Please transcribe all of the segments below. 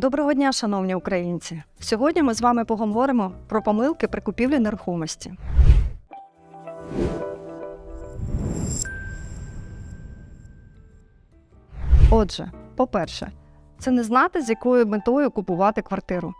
Доброго дня, шановні українці! Сьогодні ми з вами поговоримо про помилки при купівлі нерухомості. Отже, по-перше, це не знати, з якою метою купувати квартиру.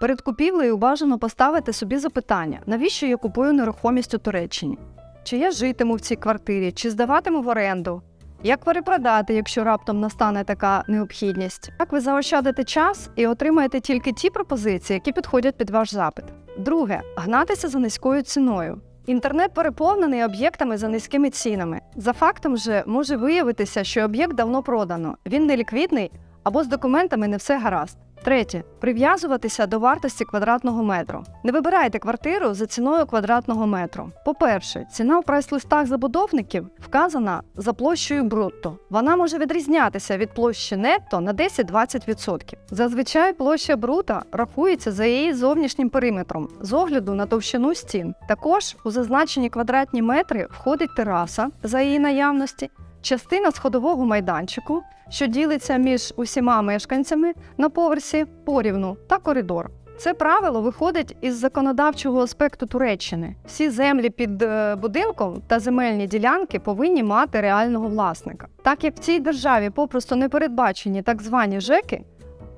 Перед купівлею бажано поставити собі запитання, навіщо я купую нерухомість у Туреччині? Чи я житиму в цій квартирі, чи здаватиму в оренду? Як перепродати, якщо раптом настане така необхідність? Як ви заощадите час і отримаєте тільки ті пропозиції, які підходять під ваш запит? Друге, гнатися за низькою ціною. Інтернет переповнений об'єктами за низькими цінами. За фактом же може виявитися, що об'єкт давно продано, він не ліквідний або з документами не все гаразд. Третє прив'язуватися до вартості квадратного метру. Не вибирайте квартиру за ціною квадратного метру. По-перше, ціна в прайс-листах забудовників вказана за площею брутто. Вона може відрізнятися від площі нетто на 10-20%. Зазвичай площа брута рахується за її зовнішнім периметром з огляду на товщину стін. Також у зазначені квадратні метри входить тераса за її наявності, частина сходового майданчику, що ділиться між усіма мешканцями на поверсі порівну та коридор. Це правило виходить із законодавчого аспекту Туреччини. Всі землі під е, будинком та земельні ділянки повинні мати реального власника. Так як в цій державі попросту не передбачені так звані ЖЕКи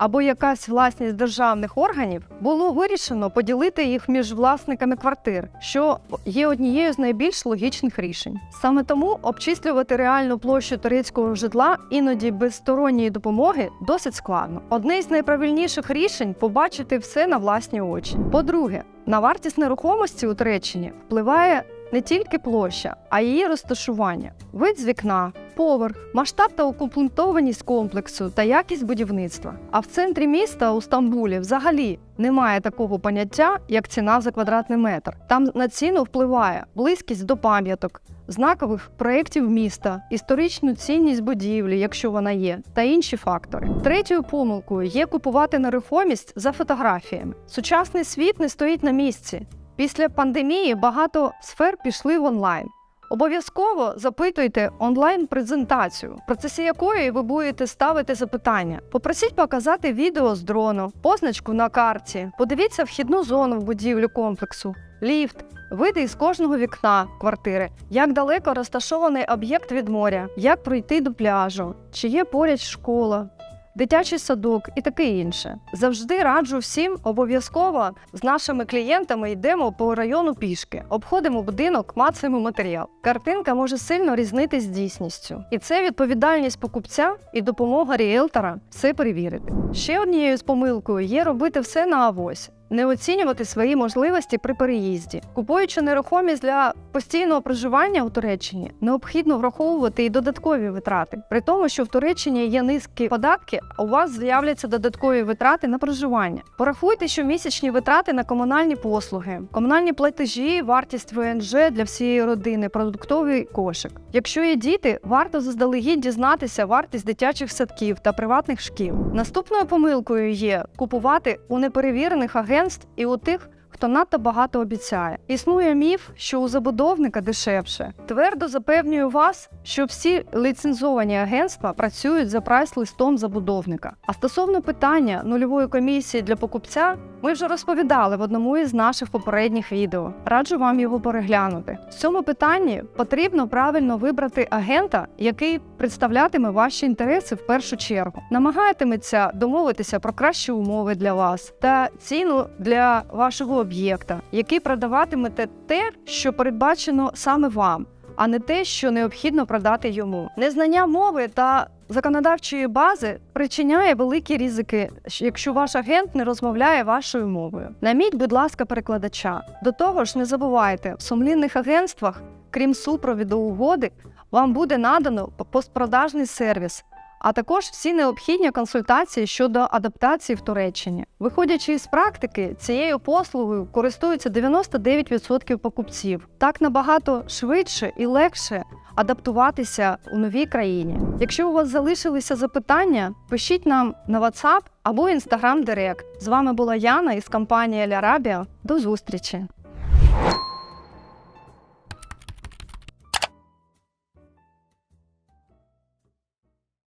або якась власність державних органів, було вирішено поділити їх між власниками квартир, що є однією з найбільш логічних рішень. Саме тому обчислювати реальну площу турецького житла іноді без сторонньої допомоги досить складно. Одне з найправильніших рішень побачити все на власні очі. По-друге, на вартість нерухомості у Туреччині впливає не тільки площа, а її розташування, вид з вікна, поверх, масштаб та укомплектованість комплексу та якість будівництва. А в центрі міста у Стамбулі взагалі немає такого поняття, як ціна за квадратний метр. Там на ціну впливає близькість до пам'яток, знакових проєктів міста, історичну цінність будівлі, якщо вона є, та інші фактори. Третьою помилкою є купувати нерухомість за фотографіями. Сучасний світ не стоїть на місці. Після пандемії багато сфер пішли в онлайн. Обов'язково запитуйте онлайн-презентацію, в процесі якої ви будете ставити запитання. Попросіть показати відео з дрону, позначку на карті, подивіться вхідну зону в будівлю комплексу, ліфт, види із кожного вікна квартири, як далеко розташований об'єкт від моря, як пройти до пляжу, чи є поряд школа. Дитячий садок і таке інше. Завжди раджу всім обов'язково з нашими клієнтами йдемо по району пішки, обходимо будинок, мацаємо матеріал. Картинка може сильно різнитись з дійсністю, і це відповідальність покупця і допомога ріелтора все перевірити. Ще однією з помилкою є робити все на авось. Не оцінювати свої можливості при переїзді, купуючи нерухомість для постійного проживання у Туреччині, необхідно враховувати і додаткові витрати. При тому, що в Туреччині є низькі податки, а у вас з'являться додаткові витрати на проживання. Порахуйте щомісячні витрати на комунальні послуги, комунальні платежі, вартість ВНЖ для всієї родини, продуктовий кошик. Якщо є діти, варто заздалегідь дізнатися вартість дитячих садків та приватних шкіл. Наступною помилкою є купувати у неперевірених агентств і у тих, хто надто багато обіцяє. Існує міф, що у забудовника дешевше. Твердо запевнюю вас, що всі ліцензовані агентства працюють за прайс-листом забудовника. А стосовно питання нульової комісії для покупця, ми вже розповідали в одному із наших попередніх відео. Раджу вам його переглянути. В цьому питанні потрібно правильно вибрати агента, який представлятиме ваші інтереси в першу чергу. Намагатиметься домовитися про кращі умови для вас та ціну для вашого об'єкта, який продаватимете те, що передбачено саме вам. А не те, що необхідно продати йому. Незнання мови та законодавчої бази причиняє великі ризики, якщо ваш агент не розмовляє вашою мовою. Найміть, будь ласка, перекладача. До того ж, не забувайте, в сумлінних агентствах, крім супровіду угоди, вам буде надано постпродажний сервіс. А також всі необхідні консультації щодо адаптації в Туреччині. Виходячи із практики, цією послугою користуються 99% покупців. Так набагато швидше і легше адаптуватися у новій країні. Якщо у вас залишилися запитання, пишіть нам на WhatsApp або Instagram Direct. З вами була Яна із компанії Лярабія. До зустрічі!